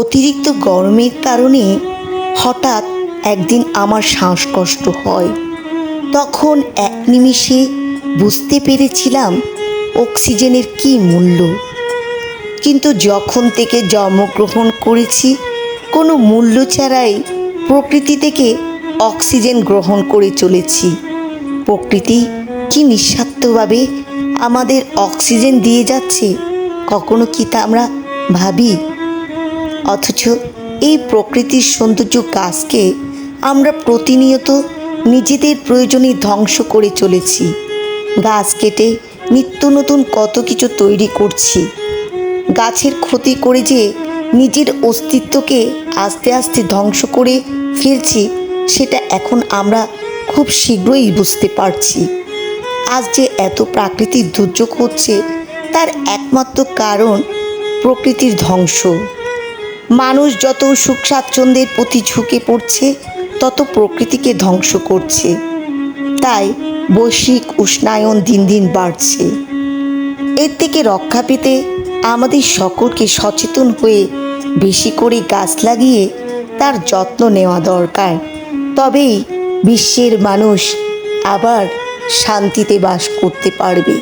অতিরিক্ত গরমের কারণে হঠাৎ একদিন আমার শ্বাসকষ্ট হয়। তখন এক নিমিষে বুঝতে পেরেছিলাম অক্সিজেনের কী মূল্য। কিন্তু যখন থেকে জন্মগ্রহণ করেছি, কোনো মূল্য ছাড়াই প্রকৃতি থেকে অক্সিজেন গ্রহণ করে চলেছি। প্রকৃতি কি নিঃস্বার্থভাবে আমাদের অক্সিজেন দিয়ে যাচ্ছে, কখনো কি তা আমরা ভাবি? অথচ এই প্রকৃতির সৌন্দর্য গাছকে আমরা প্রতিনিয়ত নিজেদের প্রয়োজনে ধ্বংস করে চলেছি। গাছ কেটে নিত্য নতুন কত কিছু তৈরি করছি। গাছের ক্ষতি করে যে নিজের অস্তিত্বকে আস্তে আস্তে ধ্বংস করে ফেলছি, সেটা এখন আমরা খুব শীঘ্রই বুঝতে পারছি। আজ যে এত প্রাকৃতিক দুর্যোগ হচ্ছে, তার একমাত্র কারণ প্রকৃতির ধ্বংস। মানুষ যত সুখ স্বাচ্ছন্দ্যের প্রতি ঝুঁকে পড়ছে, তত প্রকৃতিকে ধ্বংস করছে। তাই বৈশ্বিক উষ্ণায়ন দিন দিন বাড়ছে। এর থেকে রক্ষা পেতে আমাদের সকলকে সচেতন হয়ে বেশি করে গাছ লাগিয়ে তার যত্ন নেওয়া দরকার। তবেই বিশ্বের মানুষ আবার শান্তিতে বাস করতে পারবে।